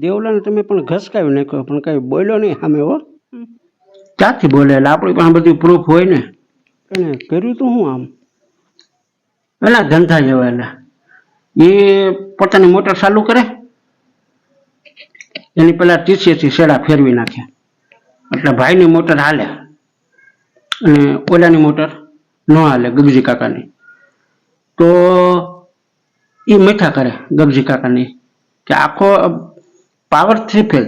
દેવલાને તમે પણ ઘસકાવી નાખ્યો પણ કાંઈ બોલ્યો નહીં સામે હો. ક્યાંથી બોલે? એટલે આપણી પાસે બધું પ્રૂફ હોય ને. એને કર્યું તું હું આમ? એલા ધંધા જેવા એ પોતાની મોટર ચાલુ કરે. એની પેલા ટીસીએથી શેડા ફેરવી નાખે. એટલે ભાઈની મોટર હાલે અને ઓલાની મોટર ન હાલે ગગજી કાકાની. તો એ મીઠા કરે ગગજી કાકાની કે આખો પાવર થ્રી ફેલ.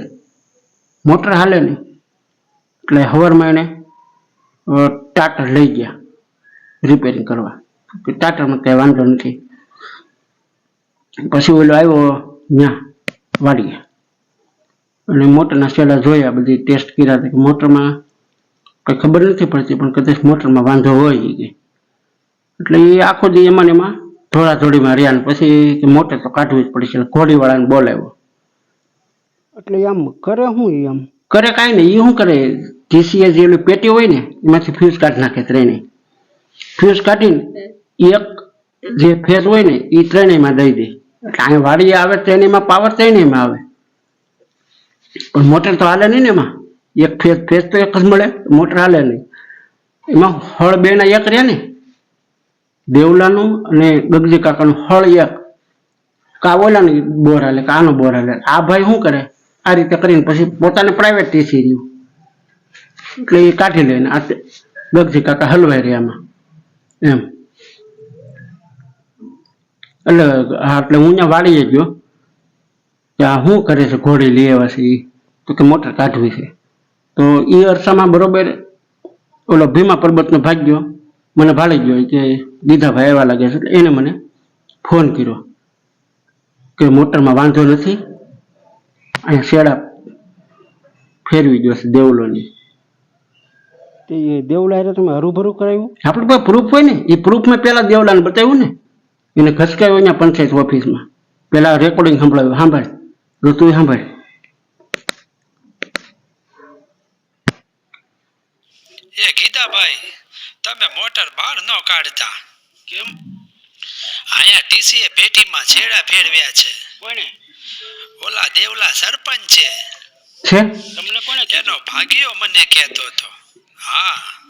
મોટર હાલે નહીં. એટલે હવારમાં એને ટાટર લઈ ગયા રિપેરિંગ કરવા. ટાટરમાં કઈ વાંધો નથી. પછી ઓલો આવ્યો ત્યાં વાડીએ. અને મોટરના સેલા જોયા, બધી ટેસ્ટ કર્યા કે મોટરમાં કઈ ખબર નથી પડતી, પણ કદાચ મોટરમાં વાંધો હોય કે. એટલે એ આખો દી એમાં એમાં ધોળાધોળીમાં રહ્યા ને પછી મોટર તો કાઢવી જ પડી એટલે ઘોડીવાળાને બોલાવ્યો. એટલે આમ કરે હું એમ. કરે કાંઈ નહીં એ શું કરે? જીસીએ જે ઓલી પેટી હોય ને એમાંથી ફ્યુઝ કાઢી નાખે ત્રણેય ફ્યુઝ કાઢીને એક જે ફેસ હોય ને એ ત્રણેયમાં દઈ દે. એટલે અહીંયા વાડી આવે ત્રણેયમાં પાવર ત્રણેયમાં આવે. પણ મોટર તો હાલે નહીં ને એમાં. એક ફેસ ફેસ તો એક જ મળે મોટર હાલે નહીં. એમાં હળ બે ના એક રહે ને દેવલાનું અને ગગજી કાકાનું હળ એક. કા ઓલાની બોર હાલે કાનો બોર હાલે. આ ભાઈ શું કરે? આ રીતે કરીને પછી પોતાને પ્રાઇવેટ ટીસી રહ્યું. એટલે એ કાઢી લે ને આ દગજી કાકા હલવાઈ રહ્યામાં એમ. એટલે હા, એટલે હું ત્યાં વાળીએ ગયો. આ શું કરે છે? ઘોડી લઈ આવ્યા છે એ તો કે મોટર કાઢવી છે. તો એ અરસામાં બરોબર ઓલો ભીમા પર્વતનો ભાગ્યો મને ભાળી ગયો કે દીધાભાઈ આવ્યા લાગે છે. એટલે એને મને ફોન કર્યો કે મોટરમાં વાંધો નથી. અહીંયા શેડા ફેરવી ગયો છે દેવલોની. તે એ દેવલા એટલે તમે હરુભરું કરાવ્યું? આપણે પાસે પ્રૂફ હોય ને એ પ્રૂફમાં પેલા દેવલાને બતાવ્યું ને. એને ખસકાયો અહીંયા પંચાયત ઓફિસમાં. પેલા રેકોર્ડિંગ સંભળાવ્યું. સાંભળ ઋતુ સાંભળ એ ગીતાભાઈ તમે મોટર બહાર ન કાઢતા. કેમ? અહીંયા ટીસીએ પેટીમાં છેડા ફેરવ્યા છે. કોને ઓલા દેવલા સરપંચ છે. છે? તમને કોને એનો ભાગ્યો મને કહેતો હતો. હા.